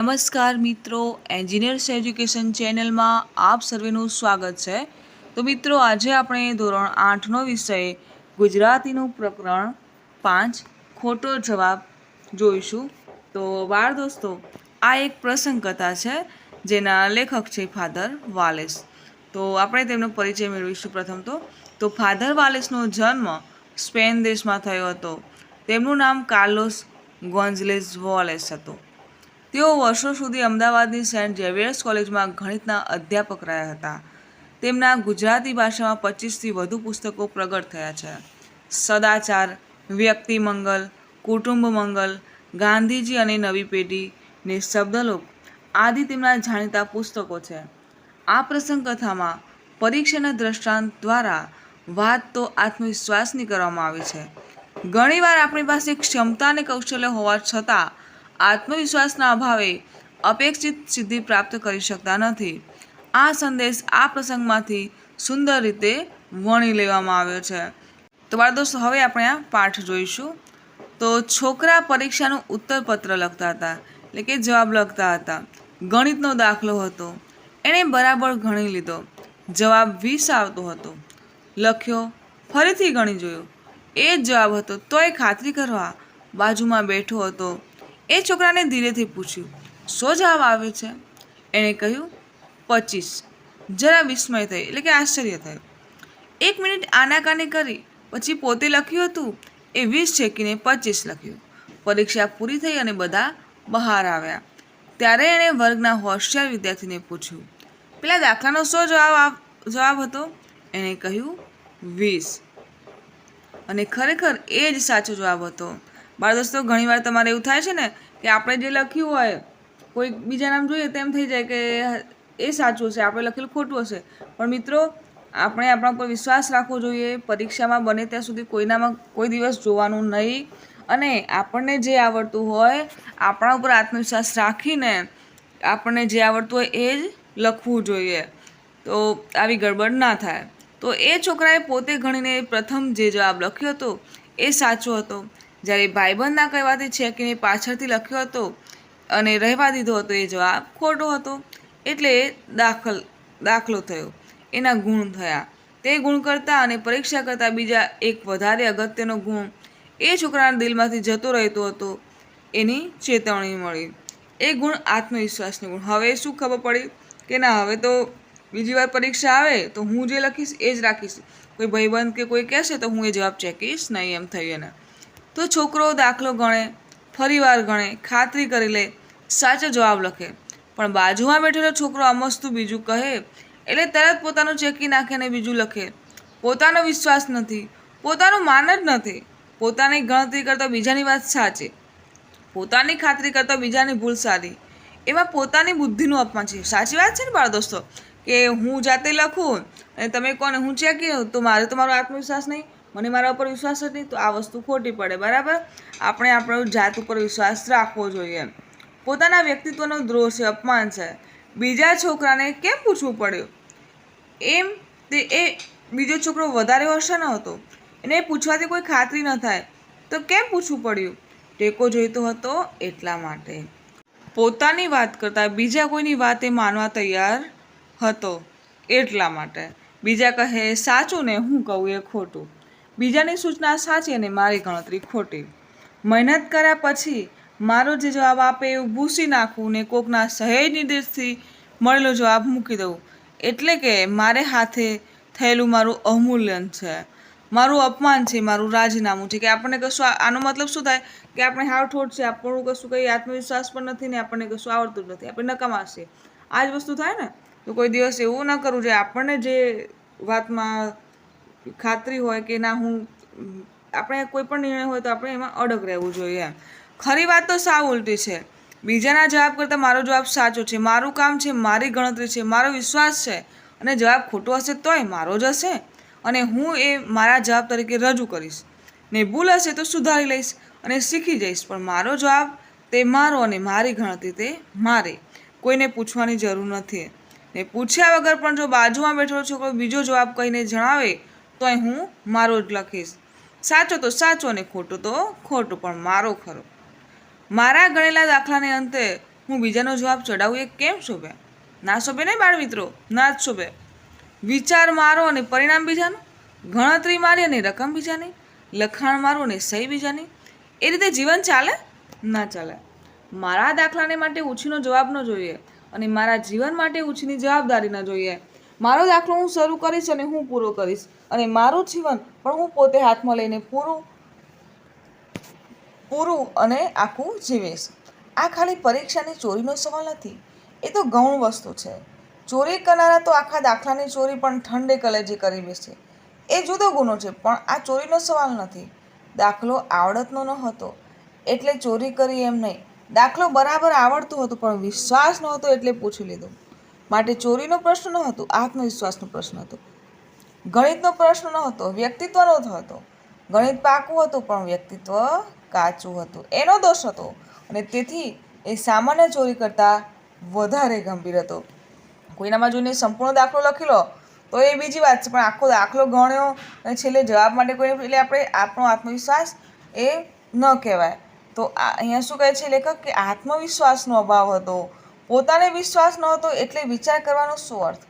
નમસ્કાર મિત્રો, engineers education ચેનલમાં આપ સર્વેનું સ્વાગત છે. તો મિત્રો, આજે આપણે ધોરણ આઠનો વિષય ગુજરાતીનું પ્રકરણ પાંચ ખોટો જવાબ જોઈશું. તો બાળ દોસ્તો, આ એક પ્રસંગ કથા છે, જેના લેખક છે ફાધર વાલેસ. તો આપણે તેમનો પરિચય મેળવીશું પ્રથમ તો. તો ફાધર વાલેસનો જન્મ સ્પેન દેશમાં થયો હતો. તેમનું નામ કાર્લોસ ગોન્ઝલેસ વોલેસ હતું. તેઓ વર્ષો સુધી અમદાવાદની સેન્ટ ઝેવિયર્સ કોલેજમાં ગણિતના અધ્યાપક રહ્યા હતા. તેમના ગુજરાતી ભાષામાં પચીસથી વધુ પુસ્તકો પ્રગટ થયા છે. સદાચાર વ્યક્તિ મંગલ કુટુંબ મંગલ ગાંધીજી અને નવી પેઢી ને શબ્દલોક આદિ તેમના જાણીતા પુસ્તકો છે. આ પ્રસંગ કથામાં પરીક્ષાના દ્રષ્ટાંત દ્વારા વાત તો આત્મવિશ્વાસની કરવામાં આવી છે. ઘણીવાર આપણી પાસે ક્ષમતા અને કૌશલ્ય હોવા છતાં આત્મવિશ્વાસના અભાવે અપેક્ષિત સિદ્ધિ પ્રાપ્ત કરી શકતા નથી. આ સંદેશ આ પ્રસંગમાંથી સુંદર રીતે વણી લેવામાં આવ્યો છે. તો બાળ દોસ્તો, હવે આપણે આ પાઠ જોઈશું. તો છોકરા પરીક્ષાનું ઉત્તરપત્ર લખતા હતા, એટલે કે જવાબ લખતા હતા. ગણિતનો દાખલો હતો. એણે બરાબર ગણી લીધો. જવાબ વીસ આવતો હતો. લખ્યો, ફરીથી ગણી જોયો. એ જ જવાબ હતો, તોય ખાતરી કરવા બાજુમાં બેઠો હતો. એ છોકરાને ધીરેથી પૂછ્યું સો જવાબ આવે છે? એણે કહ્યું, પચીસ. જરા વિસ્મય થઈ, એટલે કે આશ્ચર્ય થયું એક મિનિટ આનાકાની કરી, પછી પોતે લખ્યું હતું, એ વીસ છેકીને પચીસ લખ્યું. પરીક્ષા પૂરી થઈ અને બધા બહાર આવ્યા. ત્યારે એણે વર્ગના હોશિયાર વિદ્યાર્થીને પૂછ્યું, પેલા દાખલાનો શો જવાબ જવાબ હતો? એણે કહ્યું, વીસ. અને ખરેખર એ જ સાચો જવાબ હતો. બાળ દોસ્તો, ઘણીવાર તમારે એવું થાય છે ને કે આપણે જે લખ્યું હોય કોઈ બીજા નામ જોઈએ તેમ થઈ જાય કે એ સાચું હશે, આપણે લખેલું ખોટું હશે. પણ મિત્રો, આપણે આપણા પર વિશ્વાસ રાખવો જોઈએ, પરીક્ષામાં બને ત્યાં સુધી કોઈનામાં કોઈ દિવસ જોવાનું નહીં. અને આપણને જે આવડતું હોય, આપણા ઉપર આત્મવિશ્વાસ રાખીને આપણને જે આવડતું હોય એ જ લખવું જોઈએ. તો આવી ગડબડ ના થાય. તો એ છોકરાએ પોતે ગણીને પ્રથમ જે જવાબ લખ્યો હતો, એ સાચો હતો. જ્યારે ભાઈબંધના કહેવાથી છેકીને પાછળથી લખ્યો હતો અને રહેવા દીધો હતો એ જવાબ, ખોટો હતો. એટલે દાખલ, દાખલો થયો. એના ગુણ થયા. તે ગુણ કરતાં અને પરીક્ષા કરતાં બીજા એક વધારે અગત્યનો ગુણ એ છોકરાના દિલમાંથી જતો રહેતો હતો. એની ચેતવણી મળી. એ ગુણ આત્મવિશ્વાસનો ગુણ. હવે શું ખબર પડી કે ના, હવે તો બીજી વાર પરીક્ષા આવે તો હું જે લખીશ એ જ રાખીશ. કોઈ ભાઈબંધ કે કોઈ કહેશે તો હું એ જવાબ ચેકીશ, નહીં એમ થયું એને. તો છોકરો દાખલો ગણે, ફરીવાર ગણે, ખાતરી કરી લે, સાચો જવાબ લખે. પણ બાજુમાં બેઠેલો છોકરો અમસ્તું બીજું કહે, એટલે તરત પોતાનું ચેકી નાખે અને બીજું લખે. પોતાનો વિશ્વાસ નથી, પોતાનું માન જ નથી, પોતાની ગણતરી કરતાં બીજાની વાત સાચી, પોતાની ખાતરી કરતાં બીજાની ભૂલ સારી. એમાં પોતાની બુદ્ધિનું અપમાન છે. સાચી વાત છે ને બાળ દોસ્તો? કે હું જાતે લખું અને તમે કોને, હું ચેકી તો મારે તો મારો આત્મવિશ્વાસ નહીં. મને મારા ઉપર વિશ્વાસ જ નહીં તો આ વસ્તુ ખોટી પડે, બરાબર? આપણે આપણો જાત ઉપર વિશ્વાસ રાખવો જોઈએ પોતાના વ્યક્તિત્વનો દ્રોહ છે, અપમાન છે. બીજા છોકરાને કેમ પૂછવું પડ્યું? એમ તે, એ બીજો છોકરો વધારે હશે ન હતો. એને પૂછવાથી કોઈ ખાતરી ન થાય. તો કેમ પૂછવું પડ્યું? ટેકો જોઈતો હતો એટલા માટે. પોતાની વાત કરતાં બીજા કોઈની વાત એ માનવા તૈયાર હતો એટલા માટે. બીજા કહે, સાચું ને હું કહું એ ખોટું. બીજાની સૂચના સાચી અને મારી ગણતરી ખોટી. મહેનત કર્યા પછી મારો જે જવાબ આપે એવું ભૂસી નાખવું ને કોકના સહેજ નિર્દેશથી મળેલો જવાબ મૂકી દઉં. એટલે કે મારે હાથે થયેલું મારું અવમૂલ્યન છે. મારું અપમાન છે, મારું રાજીનામું છે કે આપણને કશું આનો મતલબ શું થાય? કે આપણે હાવ ઠોઠ છે, આપણું કશું કંઈ આત્મવિશ્વાસ પણ નથી ને આપણને કશું આવડતું જ નથી. આપણે નકામા છીએ આ જ વસ્તુ થાય ને? તો કોઈ દિવસ એવું ન કરવું જોઈએ આપણને જે વાતમાં ખાતરી હોય કે ના હું, આપણે કોઈ પણ નિર્ણય હોય તો આપણે એમાં અડગ રહેવું જોઈએ એમ. ખરી વાત તો સાવ ઉલટી છે. બીજાના જવાબ કરતાં મારો જવાબ સાચો છે. મારું કામ છે, મારી ગણતરી છે, મારો વિશ્વાસ છે. અને જવાબ ખોટો હશે તોય મારો જ હશે. અને હું એ મારા જવાબ તરીકે રજૂ કરીશ. ને ભૂલ હશે તો સુધારી લઈશ અને શીખી જઈશ. પણ મારો જવાબ તે મારો અને મારી ગણતરી તે મારે. કોઈને પૂછવાની જરૂર નથી. ને પૂછ્યા વગર પણ જો બાજુમાં બેઠેલો છોકરો બીજો જવાબ કહીને જણાવે તોય હું મારો જ લખીશ. સાચો તો સાચો અને ખોટો તો ખોટો, પણ મારો ખરો. મારા ગણેલા દાખલાને અંતે હું બીજાનો જવાબ ચડાવું એ કેમ શોભે? ના શોભે નહીં બાળ ના જ શોભે. વિચાર મારો અને પરિણામ બીજાનું? ગણતરી મારી અને રકમ બીજાની? લખાણ મારું અને સહી બીજાની? એ રીતે જીવન ચાલે? ના ચાલે. મારા દાખલાને માટે ઉછીનો જવાબ ન જોઈએ અને મારા જીવન માટે ઉછીની જવાબદારી ન જોઈએ. મારો દાખલો હું શરૂ કરીશ અને હું પૂરો કરીશ. અને મારું જીવન પણ હું પોતે હાથમાં લઈને પૂરું પૂરું અને આખું જીવીશ. આ ખાલી પરીક્ષાની ચોરીનો સવાલ નથી, એ તો ગૌણ વસ્તુ છે. ચોરી કરનારા તો આખા દાખલાની ચોરી પણ ઠંડે કલેજે કરી બેસે. એ જુદો ગુનો છે, પણ આ ચોરીનો સવાલ નથી. દાખલો આવડતનો ન હતો, એટલે ચોરી કરી એમ નહીં. દાખલો બરાબર આવડતો હતો, પણ વિશ્વાસ નહોતો એટલે પૂછી લીધું. માટે ચોરીનો પ્રશ્ન ન હતો, આત્મવિશ્વાસનો પ્રશ્ન હતો. ગણિતનો પ્રશ્ન ન હતો વ્યક્તિત્વનો જ હતો. ગણિત પાકું હતું, પણ વ્યક્તિત્વ કાચું હતું. એનો દોષ હતો અને તેથી એ સામાન્ય ચોરી કરતાં વધારે ગંભીર હતો. કોઈનામાં જોઈને સંપૂર્ણ દાખલો લખી લો, તો એ બીજી વાત છે, પણ આખો દાખલો ગણ્યો અને છેલ્લે જવાબ માટે કોઈ એટલે આપણે આપણો આત્મવિશ્વાસ એ ન કહેવાય. તો આ અહીંયા શું કહે છે લેખક કે આત્મવિશ્વાસનો અભાવ હતો. પોતાને વિશ્વાસ ન હતો એટલે વિચાર કરવાનો શું અર્થ?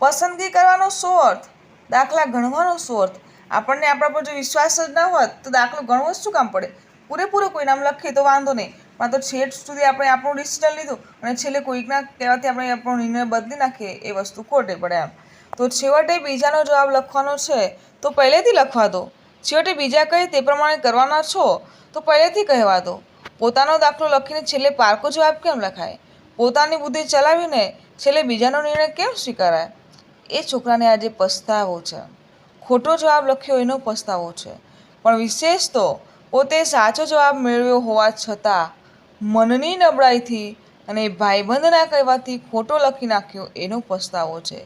પસંદગી કરવાનો શું અર્થ? દાખલા ગણવાનો શું અર્થ આપણને આપણા પર જો વિશ્વાસ જ ન હોત, તો દાખલો ગણવો શું કામ પડે? પૂરેપૂરો કોઈ નામ લખીએ તો વાંધો નહીં. પણ તો છેટ સુધી આપણે આપણું ડિસિઝન લીધું અને છેલ્લે કોઈકના કહેવાથી આપણે આપણો નિર્ણય બદલી નાખીએ, એ વસ્તુ ખોટે પડે એમ તો છેવટે બીજાનો જવાબ લખવાનો છે, તો પહેલેથી લખવા દો. છેવટે બીજા કહે તે પ્રમાણે કરવાના છો, તો પહેલેથી કહેવા દો. પોતાનો દાખલો લખીને છેલ્લે પારકો જવાબ કેમ લખાય? પોતાની બુદ્ધિ ચલાવીને છેલ્લે બીજાનો નિર્ણય કેમ સ્વીકારાય? એ છોકરાને આજે પસ્તાવો છે. ખોટો જવાબ લખ્યો એનો પસ્તાવો છે. પણ વિશેષ તો પોતે સાચો જવાબ મેળવ્યો હોવા છતાં મનની નબળાઈથી અને ભાઈબંધના કહેવાથી ખોટો લખી નાખ્યો એનો પસ્તાવો છે.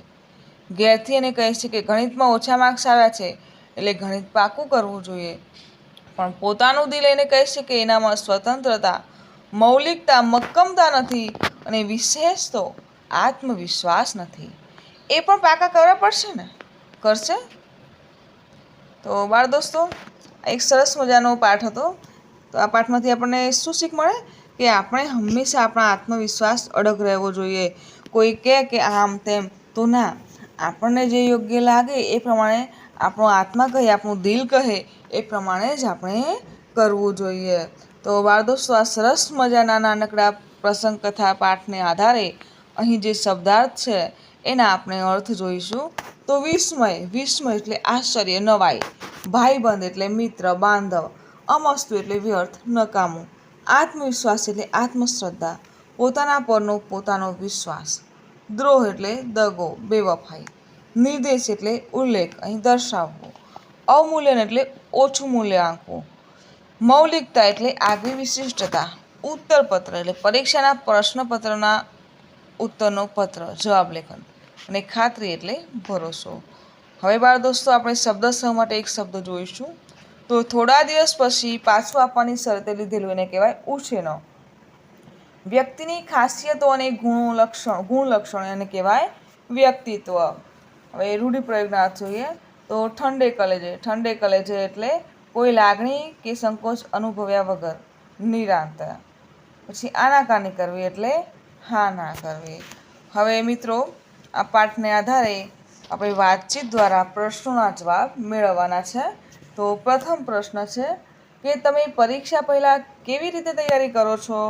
ઘેરથી એને કહે છે કે ગણિતમાં ઓછા માર્ક્સ આવ્યા છે એટલે ગણિત પાકું કરવું જોઈએ. પણ પોતાનું દિલ એને કહે છે કે એનામાં સ્વતંત્રતા, મૌલિકતા મક્કમતા નથી અને વિશેષ તો આત્મવિશ્વાસ નથી. એ પણ પાકા કરવા પડશે ને? કરશે? તો બાળ દોસ્તો આ એક સરસ મજાનો પાઠ હતો. તો આ પાઠમાંથી આપણને શું શીખ મળે? કે આપણે હંમેશા આપણા આત્મવિશ્વાસ અડગ રહેવો જોઈએ. કોઈ કહે કે આમ તેમ, તો ના. આપણને જે યોગ્ય લાગે એ પ્રમાણે આપણો આત્મા કહે, આપણું દિલ કહે, એ પ્રમાણે જ આપણે કરવું જોઈએ. તો બાળ દોસ્તો, આ સરસ મજાના નાનકડા પ્રસંગ કથા પાઠને આધારે અહીં જે શબ્દાર્થ છે એના આપણે અર્થ જોઈશું. તો વિસ્મય વિસ્મય એટલે આશ્ચર્ય, નવાઈ. ભાઈબંધ એટલે મિત્ર, બાંધવ. અમસ્તુ એટલે વ્યર્થ, નકામું. આત્મવિશ્વાસ એટલે આત્મશ્રદ્ધા. પોતાના પરનો પોતાનો વિશ્વાસ. દ્રોહ એટલે દગો, બેવફાઈ. નિર્દેશ એટલે ઉલ્લેખ, અહીં દર્શાવવો. અવમૂલ્યન એટલે ઓછું મૂલ્ય આંકવું. મૌલિકતા એટલે આગવી વિશિષ્ટતા. ઉત્તરપત્ર એટલે પરીક્ષાના પ્રશ્નપત્રના ઉત્તરનો પત્ર, જવાબ લેખન. અને ખાતરી એટલે ભરોસો. હવે બાળ દોસ્તો, આપણે શબ્દ સહ માટે એક શબ્દ જોઈશું. તો થોડા દિવસ પછી પાછું આપવાની શરતે લીધેલું એને કહેવાય ઉછેનો વ્યક્તિની ખાસિયતો અને ગુણો લક્ષણ, ગુણ લક્ષણ એને કહેવાય વ્યક્તિત્વ. હવે રૂઢિપ્રયોગના અર્થ જોઈએ તો ઠંડે કલેજે ઠંડે કલેજે એટલે કોઈ લાગણી કે સંકોચ અનુભવ્યા વગર નિરાંત પછી આનાકાની કરવી એટલે હા ના કરવી. હવે મિત્રો આ પાઠને આધારે આપણે વાતચીત દ્વારા પ્રશ્નોના જવાબ મેળવવાના છે. તો પ્રથમ પ્રશ્ન છે કે તમે પરીક્ષા પહેલાં કેવી રીતે તૈયારી કરો છો?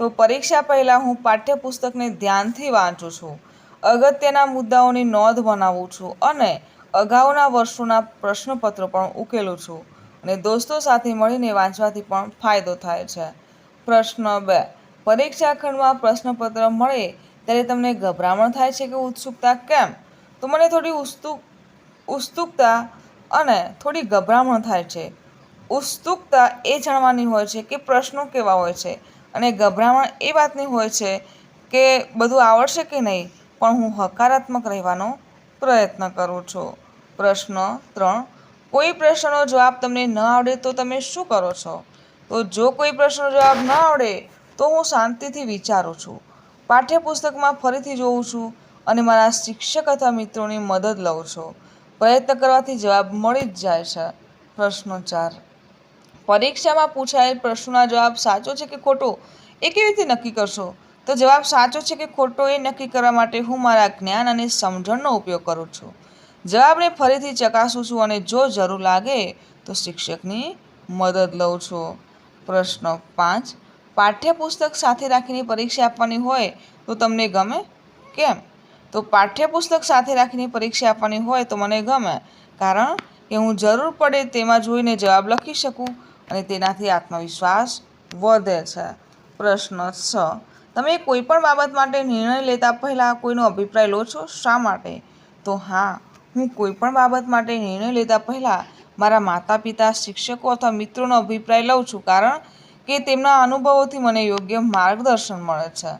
તો પરીક્ષા પહેલાં હું પાઠ્યપુસ્તકને ધ્યાનથી વાંચું છું, અગત્યના મુદ્દાઓની નોંધ બનાવું છું અને અગાઉના વર્ષોના પ્રશ્નપત્રો પણ ઉકેલું છું અને દોસ્તો સાથે મળીને વાંચવાથી પણ ફાયદો થાય છે. પ્રશ્ન બે, પરીક્ષા ખંડમાં પ્રશ્નપત્ર મળે ત્યારે તમને ગભરામણ થાય છે કે ઉત્સુકતા કેમ? તો મને થોડી ઉત્સુક ઉત્સુકતા અને થોડી ગભરામણ થાય છે. ઉત્સુકતા એ જાણવાની હોય છે કે પ્રશ્નો કેવા હોય છે અને ગભરામણ એ વાતની હોય છે કે બધું આવડશે કે નહીં, પણ હું હકારાત્મક રહેવાનો પ્રયત્ન કરું છું. પ્રશ્ન ત્રણ. કોઈ પ્રશ્નનો જવાબ તમને ન આવડે તો તમે શું કરો છો? તો જો કોઈ પ્રશ્નનો જવાબ ન આવડે તો હું શાંતિથી વિચારું છું. પાઠ્યપુસ્તકમાં ફરીથી જોઉં છું અને મારા શિક્ષક અથવા મિત્રોની મદદ લઉં છું. પ્રયત્ન કરવાથી જવાબ મળી જ જાય છે. પ્રશ્ન ચાર પરીક્ષામાં પૂછાયેલ પ્રશ્નોના જવાબ સાચો છે કે ખોટો? એ કેવી રીતે નક્કી કરશો? તો જવાબ સાચો છે કે ખોટો એ નક્કી કરવા માટે હું મારા જ્ઞાન અને સમજણનો ઉપયોગ કરું છું. જવાબને ફરીથી ચકાસું છું અને જો જરૂર લાગે તો શિક્ષકની મદદ લઉં છું. પ્રશ્ન પાંચ. પાઠ્યપુસ્તક સાથે રાખીને પરીક્ષા આપવાની હોય તો તમને ગમે. કેમ? તો પાઠ્યપુસ્તક સાથે રાખીને પરીક્ષા આપવાની હોય તો મને ગમે. કારણ કે હું જરૂર પડે તેમાં જોઈને જવાબ લખી શકું અને તેનાથી આત્મવિશ્વાસ વધે છે. પ્રશ્ન છ. તમે કોઈ પણ બાબત માટે નિર્ણય લેતા પહેલાં કોઈનો અભિપ્રાય લો છો? શા માટે? તો હા, હું કોઈ પણ બાબત માટે નિર્ણય લેતા પહેલાં મારા માતા પિતા શિક્ષકો અથવા મિત્રોનો અભિપ્રાય લઉં છું. કારણ કે તેમના અનુભવોથી મને યોગ્ય માર્ગદર્શન મળે છે.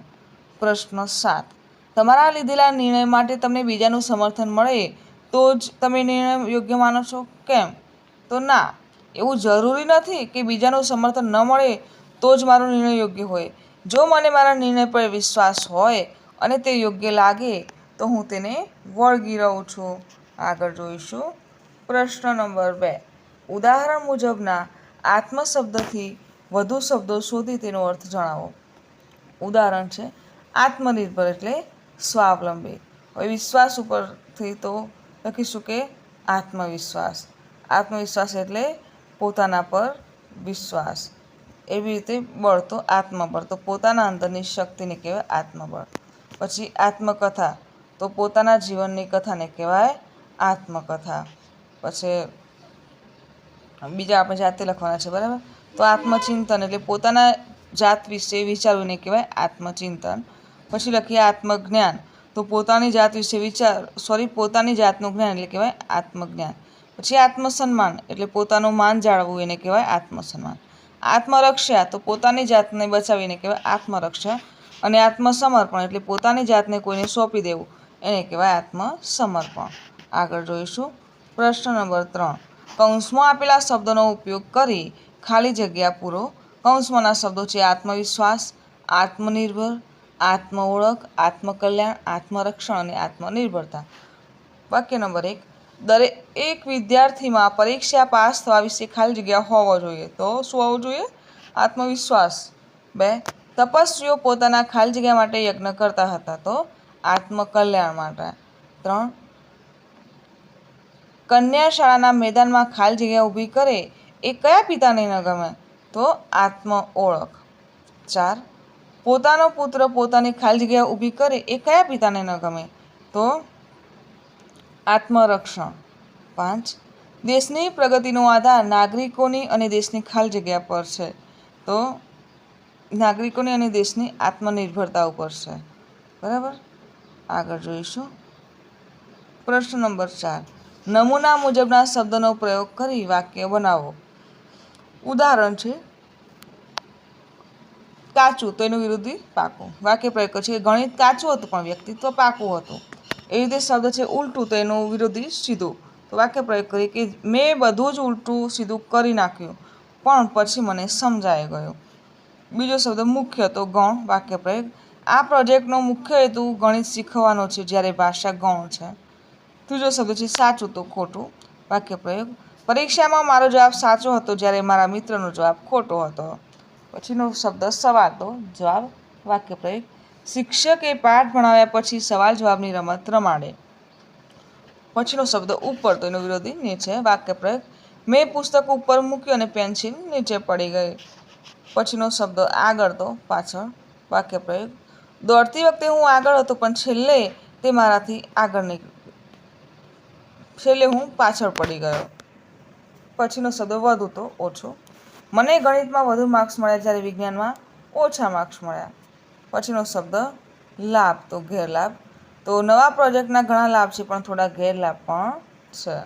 પ્રશ્ન સાત. તમારા લીધેલા નિર્ણય માટે તમને બીજાનું સમર્થન મળે તો જ તમે નિર્ણય યોગ્ય માનો છો? કેમ? તો ના. એવું જરૂરી નથી કે બીજાનું સમર્થન ન મળે તો જ મારો નિર્ણય યોગ્ય હોય. જો મને મારા નિર્ણય પર વિશ્વાસ હોય અને તે યોગ્ય લાગે, તો હું તેને વળગી રહું છું. આગળ જોઈશું. પ્રશ્ન નંબર બે. ઉદાહરણ મુજબના આત્મ શબ્દથી વધુ શબ્દો શોધી તેનો અર્થ જણાવો. ઉદાહરણ છે, આત્મનિર્ભર એટલે સ્વાવલંબી. હવે વિશ્વાસ ઉપરથી તો લખીશું કે આત્મવિશ્વાસ. આત્મવિશ્વાસ એટલે પોતાના પર વિશ્વાસ. એવી રીતે બળ તો આત્મબળ, તો પોતાના અંદરની શક્તિને કહેવાય આત્મબળ. પછી આત્મકથા, તો પોતાના જીવનની કથાને કહેવાય આત્મકથા. પછી બીજા આપણે જાતે લખવાના છે, બરાબર? તો આત્મચિંતન એટલે પોતાના જાત વિશે વિચારવીને કહેવાય, આત્મચિંતન. પછી લખીએ આત્મજ્ઞાન. તો પોતાની જાત વિશે વિચાર સોરી પોતાની જાતનું જ્ઞાન એટલે કહેવાય આત્મજ્ઞાન. પછી આત્મસન્માન એટલે પોતાનું માન જાળવવું એને કહેવાય આત્મસન્માન. આત્મરક્ષા, તો પોતાની જાતને બચાવીને કહેવાય આત્મરક્ષા. અને આત્મસમર્પણ એટલે પોતાની જાતને કોઈને સોંપી દેવું, એને કહેવાય આત્મસમર્પણ. આગળ જોઈશું. પ્રશ્ન નંબર ત્રણ. કૌંસમાં આપેલા શબ્દોનો ઉપયોગ કરી ખાલી જગ્યા પૂરો. કૌંસમાંના શબ્દો છે આત્મવિશ્વાસ, આત્મનિર્ભર આત્મ ઓળખ આત્મકલ્યાણ, આત્મરક્ષણ અને આત્મનિર્ભરતા. વાક્ય નંબર એક. દરેક વિદ્યાર્થીમાં પરીક્ષા પાસ થવા વિશે ખાલી જગ્યા હોવો જોઈએ. તો શું હોવું જોઈએ? આત્મવિશ્વાસ. બે. તપસ્વીઓ પોતાના ખાલી જગ્યા માટે યજ્ઞ કરતા હતા. તો આત્મકલ્યાણ માટે. ત્રણ. કન્યા શાળાના મેદાનમાં ખાલી જગ્યા ઊભી કરે એ કયા પિતાને ન ગમે? તો આત્મ ઓળખ ચાર, પોતાનો પુત્ર પોતાની ખાલી જગ્યા ઊભી કરે એ કયા પિતાને ન ગમે? તો આત્મરક્ષણ. પાંચ, દેશની પ્રગતિનો આધાર નાગરિકોની અને દેશની ખાલી જગ્યા પર છે. તો નાગરિકોની અને દેશની આત્મનિર્ભરતા ઉપર છે. બરાબર? આગળ જોઈશું. પ્રશ્ન નંબર ચાર, નમૂના મુજબના શબ્દનો પ્રયોગ કરી વાક્ય બનાવો. ઉદાહરણ છે. કાચું, તો એનું વિરુદ્ધી પાકું. વાક્ય પ્રયોગ છે. ગણિત કાચું હતું, પણ વ્યક્તિત્વ પાકું હતું. એવી રીતે શબ્દ છે ઉલટું, તો એનું વિરોધી સીધું. તો વાક્ય પ્રયોગ કરીએ કે મેં બધું જ ઉલટું સીધું કરી નાખ્યું, પણ પછી મને સમજાઈ ગયું. બીજો શબ્દ મુખ્ય, તો ગૌણ વાક્ય પ્રયોગ. આ પ્રોજેક્ટનો મુખ્ય હેતુ ગણિત શીખવાનો છે, જ્યારે ભાષા ગૌણ છે. ત્રીજો શબ્દ છે સાચું, તો ખોટું વાક્ય પ્રયોગ. પરીક્ષામાં મારો જવાબ સાચો હતો જ્યારે મારા મિત્રનો જવાબ ખોટો હતો. પછીનો શબ્દ સવાતો જવાબ વાક્ય પ્રયોગ. શિક્ષકે પાઠ ભણાવ્યા પછી સવાલ જવાબની રમત રમાડે. પછીનો શબ્દ ઉપર તો એનો વિરોધી નીચે વાક્ય પ્રયોગ. મેં પુસ્તક ઉપર મૂક્યું અને પેન્સિલ નીચે પડી ગઈ. પછીનો શબ્દ આગળ તો પાછળ વાક્ય પ્રયોગ. દોડતી વખતે હું આગળ હતો પણ છેલ્લે તે મારાથી આગળ નીકળ્યો છેલ્લે હું પાછળ પડી ગયો. પછીનો શબ્દ વધુ તો ઓછો. મને ગણિતમાં વધુ માર્ક્સ મળ્યા જ્યારે વિજ્ઞાનમાં ઓછા માર્ક્સ મળ્યા. પછીનો શબ્દ, લાભ તો ગેરલાભ. તો નવા પ્રોજેક્ટના ઘણા લાભ છે, પણ થોડા ગેરલાભ પણ છે.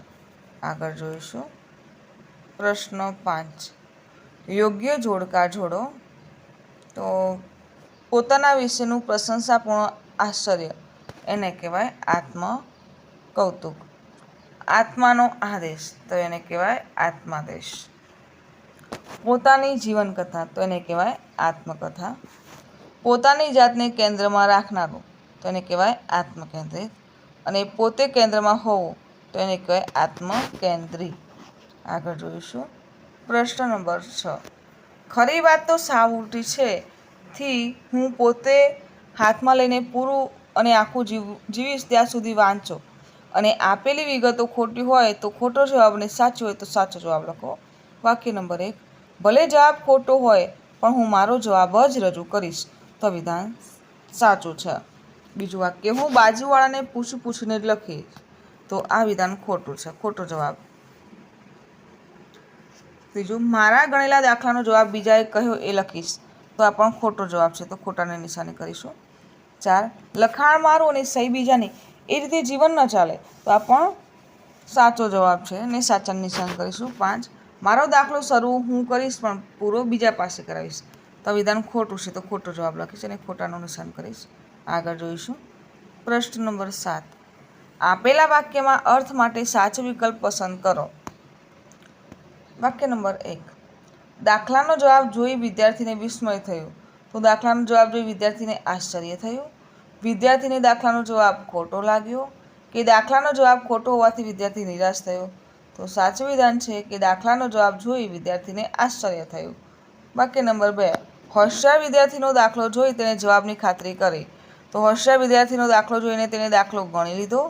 આગળ જોઈશું. પ્રશ્ન પાંચ. યોગ્ય જોડકા જોડો. તો પોતાના વિશેનું પ્રશંસાપૂર્ણ આશ્ચર્ય. એને કહેવાય આત્મ કૌતુક આત્માનો આદેશ, તો એને કહેવાય આત્માદેશ. પોતાની જીવનકથા, તો એને કહેવાય આત્મકથા. પોતાની જાતને કેન્દ્રમાં રાખનારું, તો એને કહેવાય આત્મકેન્દ્રિત. અને પોતે કેન્દ્રમાં હોવું, તો એને કહેવાય આત્મકેન્દ્રિત આગળ જોઈશું. પ્રશ્ન નંબર છ. ખરી વાત તો સાવ ઉલટી છે, થી હું પોતે હાથમાં લઈને પૂરું અને આખું જીવ જીવીશ ત્યાં સુધી વાંચો. અને આપેલી વિગતો ખોટી હોય તો ખોટો જવાબ અને સાચો હોય તો સાચો જવાબ લખો. વાક્ય નંબર એક, ભલે જવાબ ખોટો હોય, પણ હું મારો જવાબ જ રજૂ કરીશ. તો વિધાન સાચું છે. બીજું વાક્ય, હું બાજુવાળાને પૂછું પૂછીને જ લખીશ. તો આ વિધાન ખોટું છે. ખોટો જવાબ. ત્રીજું, મારા ગણેલા દાખલાનો જવાબ બીજાએ કહ્યો એ લખીશ. તો આ પણ ખોટો જવાબ છે. તો ખોટાને નિશાની કરીશું. ચાર, લખાણ મારું અને સહી બીજાની એ રીતે જીવન ન ચાલે. તો આ પણ સાચો જવાબ છે અને સાચા નિશાન કરીશું. પાંચ, મારો દાખલો શરૂ હું કરીશ પણ પૂરો બીજા પાસે કરાવીશ. તો વિધાન ખોટું છે તો ખોટો જવાબ લખીશ અને ખોટાનું નિશાન કરીશ. આગળ જોઈશું. પ્રશ્ન નંબર સાત, આપેલા વાક્યમાં અર્થ માટે સાચો વિકલ્પ પસંદ કરો. વાક્ય નંબર એક, દાખલાનો જવાબ જોઈ વિદ્યાર્થીને વિસ્મય થયું. તો દાખલાનો જવાબ જોઈ વિદ્યાર્થીને આશ્ચર્ય થયું. વિદ્યાર્થીને દાખલાનો જવાબ ખોટો લાગ્યો કે દાખલાનો જવાબ ખોટો હોવાથી વિદ્યાર્થી નિરાશ થયો? તો સાચું વિધાન છે કે દાખલાનો જવાબ જોઈ વિદ્યાર્થીને આશ્ચર્ય થયું. વાક્ય નંબર બે. હોશિયાર વિદ્યાર્થીનો દાખલો જોઈ તેણે જવાબની ખાતરી કરી. તો હોશિયાર વિદ્યાર્થીનો દાખલો જોઈને તેણે દાખલો ગણી લીધો.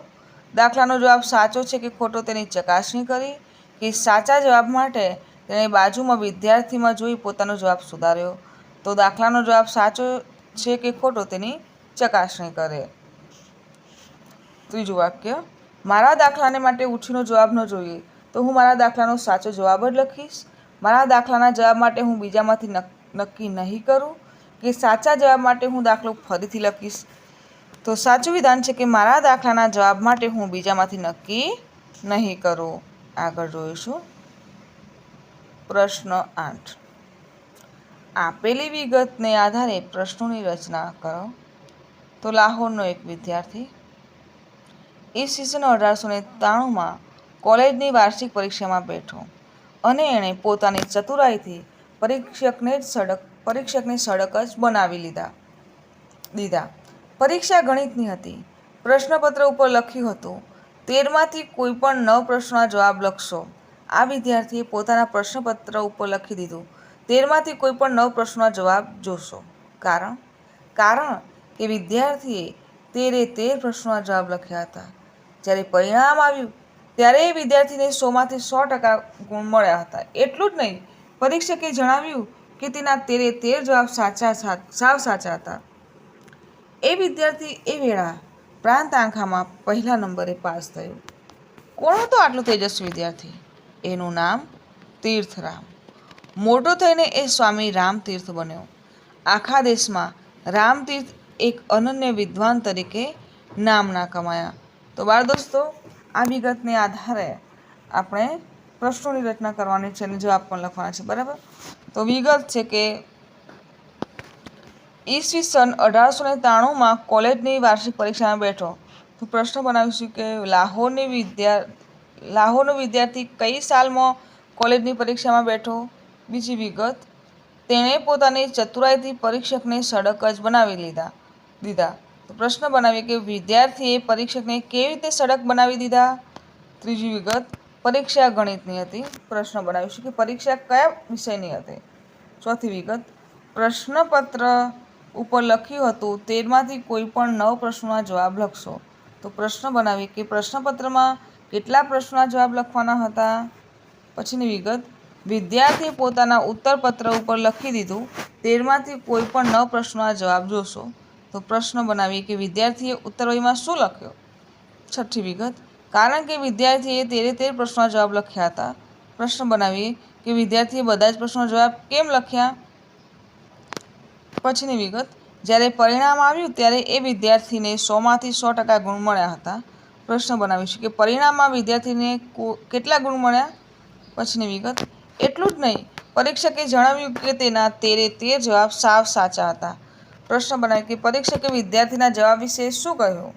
દાખલાનો જવાબ સાચો છે કે ખોટો તેની ચકાસણી કરી કે સાચા જવાબ માટે તેણે બાજુમાં વિદ્યાર્થીમાં જોઈ પોતાનો જવાબ સુધાર્યો. તો દાખલાનો જવાબ સાચો છે કે ખોટો તેની ચકાસણી કરે. ત્રીજું વાક્ય, મારા દાખલાને માટે ઉછીનો જવાબ ન જોઈએ, તો હું મારા દાખલાનો સાચો જવાબ જ લખીશ. મારા દાખલાના જવાબ માટે હું બીજામાંથી નક- નક્કી નહીં કરું કે સાચા જવાબ માટે હું દાખલો ફરીથી લખીશ. તો સાચું વિધાન છે કે મારા દાખલાના જવાબ માટે હું બીજામાંથી નક્કી નહીં કરું. આગળ જોઈશું. પ્રશ્ન આઠ. આપેલી વિગતને આધારે પ્રશ્નોની રચના કરો. તો લાહોરનો એક વિદ્યાર્થી. ઈસવીસન અઢારસો ને ત્રાણુંમાં કોલેજની વાર્ષિક પરીક્ષામાં બેઠો અને એણે પોતાની ચતુરાઈથી પરીક્ષકને જ સડક, પરીક્ષકને સડક જ બનાવી લીધા, દીધા. પરીક્ષા ગણિતની હતી. પ્રશ્નપત્ર ઉપર લખ્યું હતું, તેરમાંથી કોઈ પણ નવ પ્રશ્નોના જવાબ લખશો. આ વિદ્યાર્થીએ પોતાના પ્રશ્નપત્ર ઉપર લખી દીધું, તેરમાંથી કોઈ પણ નવ પ્રશ્નોના જવાબ જોશો. કારણ કારણ કે વિદ્યાર્થીએ તેરે તેર પ્રશ્નોના જવાબ લખ્યા હતા. જ્યારે પરિણામ આવ્યું, ત્યારે એ વિદ્યાર્થીને સોમાંથી સો ટકા ગુણ મળ્યા હતા. એટલું જ નહીં, પરીક્ષકે જણાવ્યું કે તેના તેરે તેર જવાબ સાચા સાવ સાચા હતા. એ વિદ્યાર્થી એ વેળા પ્રાંત આંખામાં પહેલા નંબરે પાસ થયો. કોણ હતો આટલો તેજસ્વી વિદ્યાર્થી? એનું નામ તીર્થરામ. મોટો થઈને એ સ્વામી રામતીર્થ બન્યો. આખા દેશમાં રામતીર્થ એક અનન્ય વિદ્વાન તરીકે નામના કમાયા. તો બાળ દોસ્તો, આ વિગતને આધારે આપણે પ્રશ્નોની રચના કરવાની છે અને જવાબ પણ લખવાના છે, બરાબર? તો વિગત છે કે ઈસવી સન અઢારસો ને ત્રાણુંમાં કોલેજની વાર્ષિક પરીક્ષામાં બેઠો. તો પ્રશ્ન બનાવીશું કે લાહોરની વિદ્યા, લાહોરનો વિદ્યાર્થી કઈ સાલમાં કોલેજની પરીક્ષામાં બેઠો? બીજી વિગત, તેણે પોતાની ચતુરાઈથી પરીક્ષકને સડક જ બનાવી લીધા. દીધા. તો પ્રશ્ન બનાવીએ કે વિદ્યાર્થીએ પરીક્ષકને કેવી રીતે સડક બનાવી દીધા? ત્રીજી વિગત, પરીક્ષા ગણિતની હતી. પ્રશ્ન બનાવીશું કે પરીક્ષા કયા વિષયની હતી? ચોથી વિગત, પ્રશ્નપત્ર ઉપર લખ્યું હતું, તેમાંથી કોઈ પણ નવ પ્રશ્નોના જવાબ લખશો. તો પ્રશ્ન બનાવીએ કે પ્રશ્નપત્રમાં કેટલા પ્રશ્નોના જવાબ લખવાના હતા? પછીની વિગત, વિદ્યાર્થીએ પોતાના ઉત્તરપત્ર ઉપર લખી દીધું, તેમાંથી કોઈ પણ નવ પ્રશ્નોના જવાબ જોશો. તો પ્રશ્ન બનાવીએ કે વિદ્યાર્થીએ ઉત્તરવહીમાં શું લખ્યો? છઠ્ઠી વિગત, કારણ કે વિદ્યાર્થીએ તેરે તેર પ્રશ્નોના જવાબ લખ્યા હતા. પ્રશ્ન બનાવીએ કે વિદ્યાર્થીએ બધા જ પ્રશ્નોના જવાબ કેમ લખ્યા? પછીની વિગત, જ્યારે પરિણામ આવ્યું ત્યારે એ વિદ્યાર્થીને સોમાંથી સો ટકા ગુણ મળ્યા હતા. પ્રશ્ન બનાવીશું કે પરિણામમાં વિદ્યાર્થીને કેટલા ગુણ મળ્યા? પછીની વિગત, એટલું જ નહીં. પરીક્ષકે જણાવ્યું કે તેના તેરે તેર જવાબ સાવ સાચા હતા. પ્રશ્ન બનાવ્યો કે પરીક્ષકે વિદ્યાર્થીના જવાબ વિશે શું કહ્યું?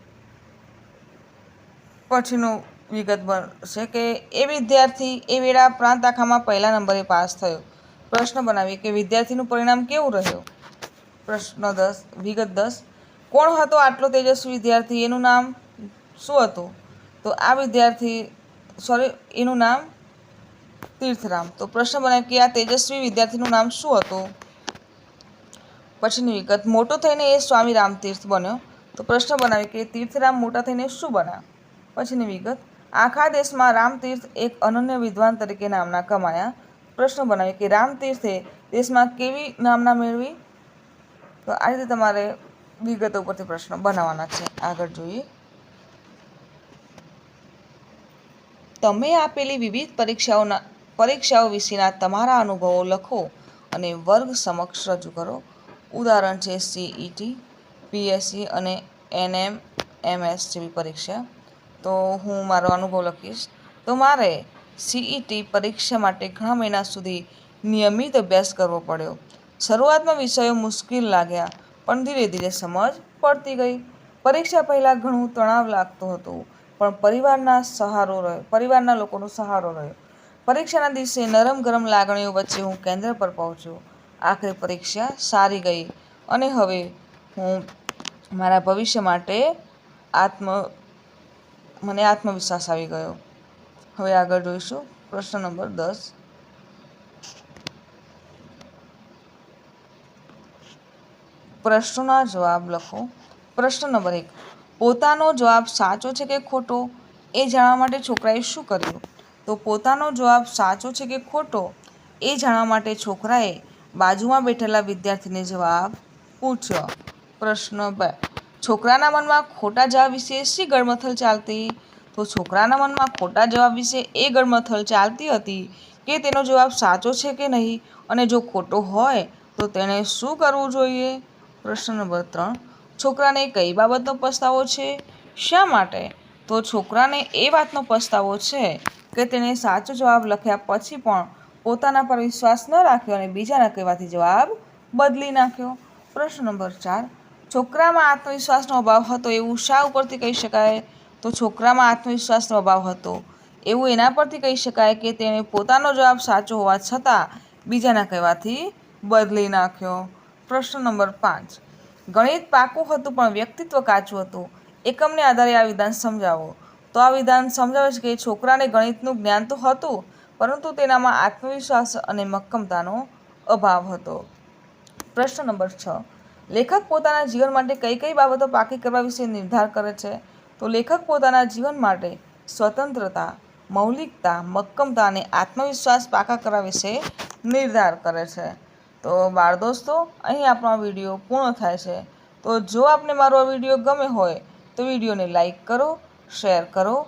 પછીનું વિગત બનશે કે એ વિદ્યાર્થી એ વેળા પ્રાંત આખામાં પહેલા નંબરે પાસ થયો. પ્રશ્ન બનાવીએ કે વિદ્યાર્થીનું પરિણામ કેવું રહ્યું? પ્રશ્ન દસ, વિગત દસ. કોણ હતો આટલો તેજસ્વી વિદ્યાર્થી? એનું નામ શું હતું? તો આ વિદ્યાર્થી સોરી એનું નામ તીર્થરામ. તો પ્રશ્ન બનાવ્યો કે આ તેજસ્વી વિદ્યાર્થીનું નામ શું હતું? પછીની વિગત મોટો થઈને એ સ્વામી રામતીર્થ બન્યો. તો પ્રશ્ન બનાવે કે તીર્થરામ મોટા થઈને શું બન્યા પછીની વિગત. આખા દેશમાં રામતીર્થ એક અનન્ય વિદ્વાન તરીકે નામના કમાયા. પ્રશ્ન બનાવે કે રામતીર્થે દેશમાં કેવી નામના મેળવી? તો આ રીતે તમારે વિગતો ઉપરથી પ્રશ્નો બનાવવાના છે. આગળ જોઈએ. તમે આપેલી વિવિધ પરીક્ષાઓના, પરીક્ષાઓ વિશેના તમારા અનુભવો લખો અને વર્ગ સમક્ષ રજૂ કરો. ઉદાહરણ છે સીઈટી પીએસસી અને એનએમ એમએસ જેવી પરીક્ષા. તો હું મારો અનુભવ લખીશ. તો મારે સીઈટી પરીક્ષા માટે ઘણા મહિના સુધી નિયમિત અભ્યાસ કરવો પડ્યો. શરૂઆતમાં વિષયો મુશ્કેલ લાગ્યા, પણ ધીરે ધીરે સમજ પડતી ગઈ. પરીક્ષા પહેલાં ઘણું તણાવ લાગતું હતું, પણ પરિવારના સહારો રહ્યો પરિવારના લોકોનો સહારો રહ્યો. પરીક્ષાના દિવસે નરમ ગરમ લાગણીઓ વચ્ચે હું કેન્દ્ર પર પહોંચ્યો. આખરે પરીક્ષા સારી ગઈ. અને હવે હું મારા ભવિષ્ય માટે આત્મ, મને આત્મવિશ્વાસ આવી ગયો. હવે આગળ જોઈશું. પ્રશ્ન નંબર દસ. પ્રશ્નોના જવાબ લખો. પ્રશ્ન નંબર એક. પોતાનો જવાબ સાચો છે કે ખોટો? એ જાણવા માટે છોકરાએ શું કર્યું? તો પોતાનો જવાબ સાચો છે કે ખોટો? એ જાણવા માટે છોકરાએ બાજુમાં બેઠેલા વિદ્યાર્થીને જવાબ પૂછ્યો. પ્રશ્ન બે. છોકરાના મનમાં ખોટા જવાબ વિશે શી ગળમથલ ચાલતી? તો છોકરાના મનમાં ખોટા જવાબ વિશે એ ગળમથલ ચાલતી હતી કે તેનો જવાબ સાચો છે કે નહીં? અને જો ખોટો હોય, તો તેણે શું કરવું જોઈએ? પ્રશ્ન નંબર ત્રણ. છોકરાને કઈ બાબતનો પસ્તાવો છે? શા માટે? તો છોકરાને એ વાતનો પસ્તાવો છે કે તેણે સાચો જવાબ લખ્યા પછી પણ પોતાના પર વિશ્વાસ ન રાખ્યો અને બીજાના કહેવાથી જવાબ બદલી નાખ્યો. પ્રશ્ન નંબર ચાર, છોકરામાં આત્મવિશ્વાસનો અભાવ હતો એવું શા ઉપરથી કહી શકાય? તો છોકરામાં આત્મવિશ્વાસનો અભાવ હતો એવું એના પરથી કહી શકાય કે તેણે પોતાનો જવાબ સાચો હોવા છતાં બીજાના કહેવાથી બદલી નાખ્યો. પ્રશ્ન નંબર પાંચ, ગણિત પાકું હતું પણ વ્યક્તિત્વ કાચું હતું. એકમને આધારે આ વિધાન સમજાવો. તો આ વિધાન સમજાવે છે કે છોકરાને ગણિતનું જ્ઞાન તો હતું પરંતુ તેનામાં આત્મવિશ્વાસ અને મક્કમતાનો અભાવ હતો. પ્રશ્ન નંબર છ. લેખક પોતાના જીવન માટે કઈ કઈ બાબતો પાકી કરવા વિશે નિર્ધાર કરે છે? તો લેખક પોતાના જીવન માટે સ્વતંત્રતા, મૌલિકતા, મક્કમતા અને આત્મવિશ્વાસ પાકા કરવા વિશે નિર્ધાર કરે છે. તો બાળ દોસ્તો, અહીં આપણો વીડિયો પૂર્ણ થાય છે. તો જો આપને મારો આ વીડિયો ગમે હોય તો વિડીયોને લાઈક કરો, શેર કરો